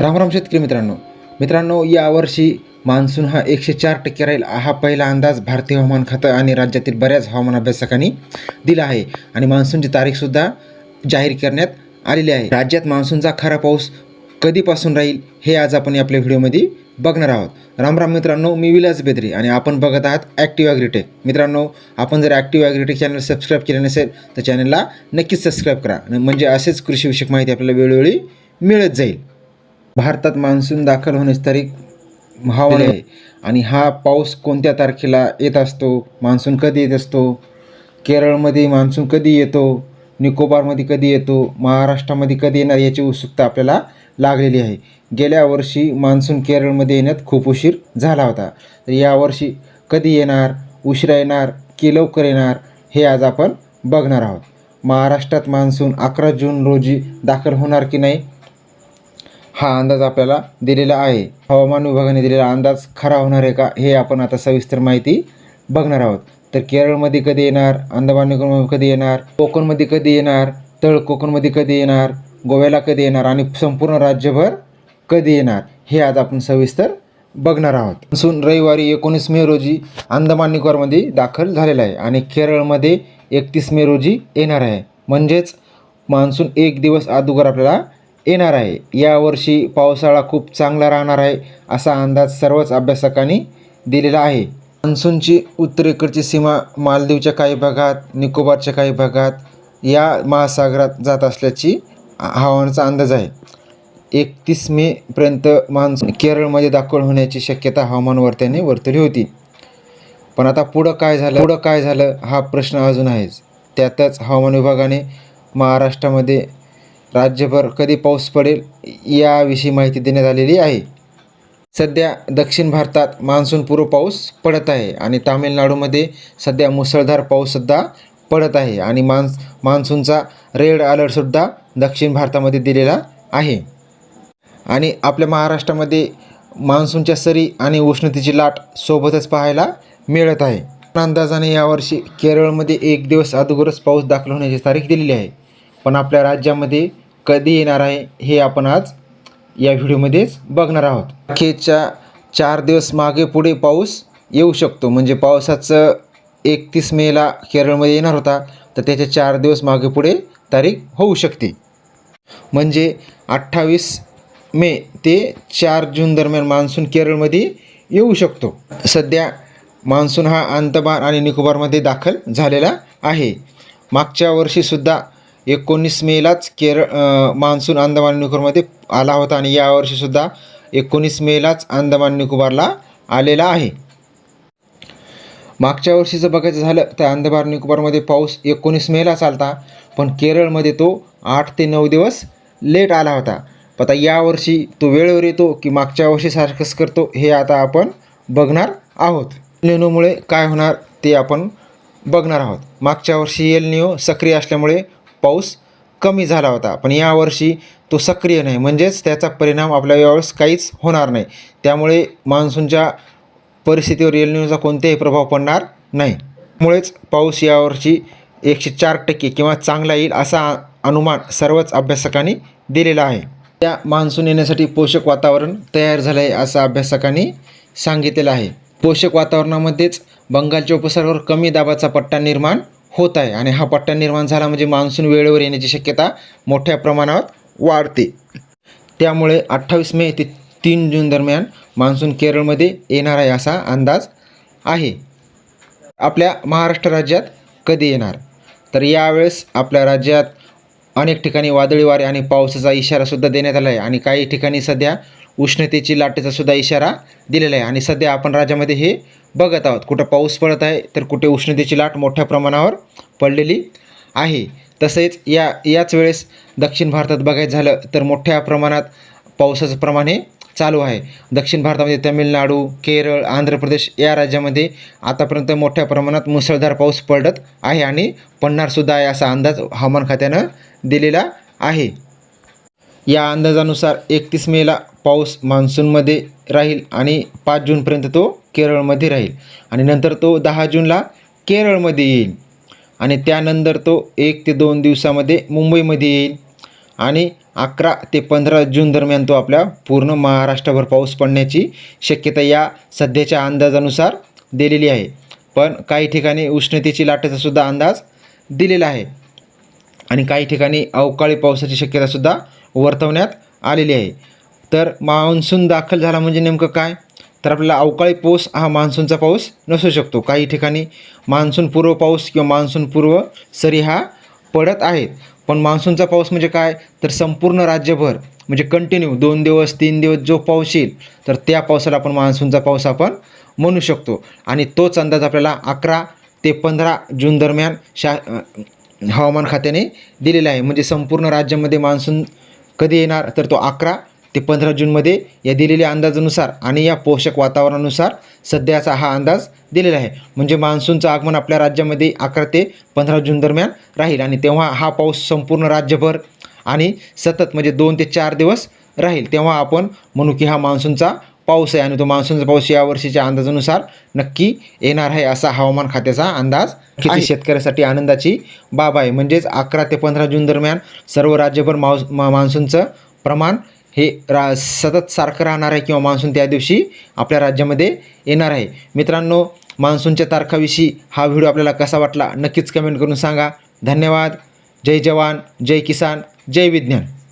रामराम शेतकरी मित्रांनो. मित्रांनो यावर्षी मान्सून हा एकशे चार टक्के राहील. हा पहिला अंदाज भारतीय हवामान खातं आणि राज्यातील बऱ्याच हवामान अभ्यासकांनी दिला आहे. आणि मान्सूनची तारीखसुद्धा जाहीर करण्यात आलेली आहे. राज्यात मान्सूनचा खरा पाऊस कधीपासून राहील हे आज आपण आपल्या व्हिडिओमध्ये बघणार आहोत. रामराम मित्रांनो मी विलास बेदरी आणि आपण बघत आहात ॲक्टिव्ह ॲग्रिटेक मित्रांनो आपण जर ॲक्टिव्ह ॲग्रिटेक चॅनल सबस्क्राईब केले नसेल तर चॅनलला नक्कीच सबस्क्राईब करा. म्हणजे असेच कृषीविषयक माहिती आपल्याला वेळोवेळी मिळत जाईल. भारतात मान्सून दाखल होण्याची तारीख हवामान आहे. आणि हा पाऊस कोणत्या तारखेला येत असतो? मान्सून कधी येत असतो? केरळमध्ये मान्सून कधी येतो? निकोबारमध्ये कधी येतो? महाराष्ट्रामध्ये कधी येणार याची उत्सुकता आपल्याला लागलेली आहे. गेल्या वर्षी मान्सून केरळमध्ये येण्यात खूप उशीर झाला होता. तर यावर्षी कधी येणार? उशिरा येणार की लवकर येणार? हे आज आपण बघणार आहोत. महाराष्ट्रात मान्सून अकरा जून रोजी दाखल होणार की नाही? हा अंदाज आपल्याला दिलेला आहे. हवामान विभागाने दिलेला अंदाज खरा होणार आहे का हे आपण आता सविस्तर माहिती बघणार आहोत. तर केरळमध्ये कधी येणार अंदमान निकोबारमध्ये कधी येणार कोकणमध्ये कधी येणार तळ कोकणमध्ये कधी येणार गोव्याला कधी येणार आणि संपूर्ण राज्यभर कधी येणार हे आज आपण सविस्तर बघणार आहोत. मान्सून रविवारी एकोणीस मे रोजी अंदमान निकोबारमध्ये दाखल झालेला आहे आणि केरळमध्ये एकतीस मे रोजी येणार आहे. म्हणजेच मान्सून एक दिवस अगोदर आपल्याला येणार आहे. यावर्षी पावसाळा खूप चांगला राहणार आहे असा अंदाज सर्वच अभ्यासकांनी दिलेला आहे. मान्सूनची उत्तरेकडची सीमा मालदीवच्या काही भागात निकोबारच्या काही भागात या महासागरात जात असल्याची हवामानाचा अंदाज आहे. एकतीस मेपर्यंत मान्सून केरळमध्ये दाखल होण्याची शक्यता हवामान वर्त्याने वर्तवली होती. पण आता पुढं काय झालं? पुढं काय झालं? हा प्रश्न अजून आहेच. त्यातच हवामान विभागाने महाराष्ट्रामध्ये राज्यभर कधी पाऊस पडेल याविषयी माहिती देण्यात आलेली आहे. सध्या दक्षिण भारतात मान्सूनपूर्व पाऊस पडत आहे आणि तामिळनाडूमध्ये सध्या मुसळधार पाऊससुद्धा पडत आहे आणि मान्स मान्सूनचा रेड अलर्टसुद्धा दक्षिण भारतामध्ये दिलेला आहे. आणि आपल्या महाराष्ट्रामध्ये मान्सूनच्या सरी आणि उष्णतेची लाट सोबतच पाहायला मिळत आहे. अंदाजाने यावर्षी केरळमध्ये एक दिवस अगोदरच पाऊस दाखल होण्याची तारीख दिलेली आहे. पण आपल्या राज्यामध्ये कधी येणार आहे हे आपण आज या व्हिडिओमध्येच बघणार आहोत. अखेरच्या चार दिवस मागे पुढे पाऊस येऊ शकतो. म्हणजे पावसाचं एकतीस मेला केरळमध्ये येणार होता. तर त्याच्या चार दिवस मागे पुढे तारीख होऊ शकते. म्हणजे अठ्ठावीस मे ते चार जून दरम्यान मान्सून केरळमध्ये येऊ शकतो. सध्या मान्सून हा अंदमान आणि निकोबारमध्ये दाखल झालेला आहे. मागच्या वर्षीसुद्धा एकोणीस मेलाच केरळ मान्सून अंदमान निकोबारमध्ये आला होता आणि यावर्षीसुद्धा एकोणीस मेलाच अंदमान निकोबारला आलेला आहे. मागच्या वर्षीचं बघायचं झालं तर अंदमान निकोबारमध्ये पाऊस एकोणीस मेला चालता पण केरळमध्ये तो आठ ते नऊ दिवस लेट आला होता. पण आता यावर्षी तो वेळेवर येतो की मागच्या वर्षी सारखंच करतो हे आता आपण बघणार आहोत. लेनोमुळे काय होणार ते आपण बघणार आहोत. मागच्या वर्षी एल निओ सक्रिय असल्यामुळे पाऊस कमी झाला होता. पण यावर्षी तो सक्रिय नाही. म्हणजेच त्याचा परिणाम आपल्या यावेळेस काहीच होणार नाही. त्यामुळे मान्सूनच्या परिस्थितीवर एल कोणताही प्रभाव पडणार नाही. मुळेच पाऊस यावर्षी एकशे चार टक्के किंवा चांगला येईल असा अनुमान सर्वच अभ्यासकांनी दिलेला आहे. त्या मान्सून येण्यासाठी पोषक वातावरण तयार झालं आहे असं अभ्यासकांनी सांगितलेलं आहे. पोषक वातावरणामध्येच बंगालच्या उपसागरावर कमी दाबाचा पट्टा निर्माण होत आहे. आणि हा पट्टा निर्माण झाला म्हणजे मान्सून वेळेवर येण्याची शक्यता मोठ्या प्रमाणात वाढते. त्यामुळे अठ्ठावीस मे ते तीन जून दरम्यान मान्सून केरळमध्ये येणार आहे असा अंदाज आहे. आपल्या महाराष्ट्र राज्यात कधी येणार? तर यावेळेस आपल्या राज्यात अनेक ठिकाणी वादळी वारे आणि पावसाचा इशारासुद्धा देण्यात आला आहे. आणि काही ठिकाणी सध्या उष्णतेची लाटेचा सुद्धा इशारा दिलेला आहे. आणि सध्या आपण राज्यामध्ये हे बघत आहोत. कुठं पाऊस पडत आहे तर कुठे उष्णतेची लाट मोठ्या प्रमाणावर पडलेली आहे. तसेच या याच वेळेस दक्षिण भारतात बघायचं झालं तर मोठ्या प्रमाणात पावसाचं प्रमाण हे चालू आहे. दक्षिण भारतामध्ये तमिळनाडू केरळ आंध्र प्रदेश या राज्यामध्ये आतापर्यंत मोठ्या प्रमाणात मुसळधार पाऊस पडत आहे आणि पडणारसुद्धा आहे असा अंदाज हवामान खात्यानं दिलेला आहे. या अंदाजानुसार एकतीस मेला पाऊस मान्सूनमध्ये राहील आणि पाच जूनपर्यंत तो केरळमध्ये राहील. आणि नंतर तो दहा जूनला केरळमध्ये येईल. आणि त्यानंतर तो एक ते दोन दिवसामध्ये मुंबईमध्ये येईल. आणि अकरा ते पंधरा जून दरम्यान तो आपल्या पूर्ण महाराष्ट्रभर पाऊस पडण्याची शक्यता या सध्याच्या अंदाजानुसार दिलेली आहे. पण काही ठिकाणी उष्णतेची लाटेचासुद्धा अंदाज दिलेला आहे. आणि काही ठिकाणी अवकाळी पावसाची शक्यतासुद्धा वर्तवण्यात आलेली आहे. तर मान्सून दाखल झाला म्हणजे नेमकं काय? तर आपल्याला अवकाळी पाऊस हा मान्सूनचा पाऊस नसू शकतो. काही ठिकाणी मान्सून पूर्व पाऊस किंवा मान्सून पूर्व सरी हा पडत आहेत. पण मान्सूनचा पाऊस म्हणजे काय? तर संपूर्ण राज्यभर म्हणजे कंटिन्यू दोन दिवस तीन दिवस जो पाऊस येईल तर त्या पावसाला आपण मान्सूनचा पाऊस आपण म्हणू शकतो. आणि तोच अंदाज आपल्याला अकरा ते पंधरा जून दरम्यान शा हवामान खात्याने दिलेला आहे. म्हणजे संपूर्ण राज्यामध्ये मान्सून कधी येणार? तर तो अकरा ते पंधरा जूनमध्ये या दिलेल्या अंदाजानुसार आणि या पोषक वातावरणानुसार सध्याचा हा अंदाज दिलेला आहे. म्हणजे मान्सूनचं आगमन आपल्या राज्यामध्ये अकरा ते पंधरा जून दरम्यान राहील आणि तेव्हा हा पाऊस संपूर्ण राज्यभर आणि सतत म्हणजे दोन ते चार दिवस राहील. तेव्हा आपण म्हणू की हा मान्सूनचा पाऊस आहे आणि तो मान्सूनचा पाऊस या वर्षीच्या अंदाजानुसार नक्की येणार आहे असा हवामान खात्याचा अंदाज आहे. शेतकऱ्यासाठी आनंदाची बाब आहे. म्हणजेच अकरा ते पंधरा जून दरम्यान सर्व राज्यभर मान्सूनचं प्रमाण हे रा सतत सारखं राहणार आहे किंवा मान्सून त्या दिवशी आपल्या राज्यामध्ये येणार आहे. मित्रांनो मान्सूनच्या तारखाविषयी हा व्हिडिओ आपल्याला कसा वाटला नक्कीच कमेंट करून सांगा. धन्यवाद. जय जवान जय किसान जय विज्ञान.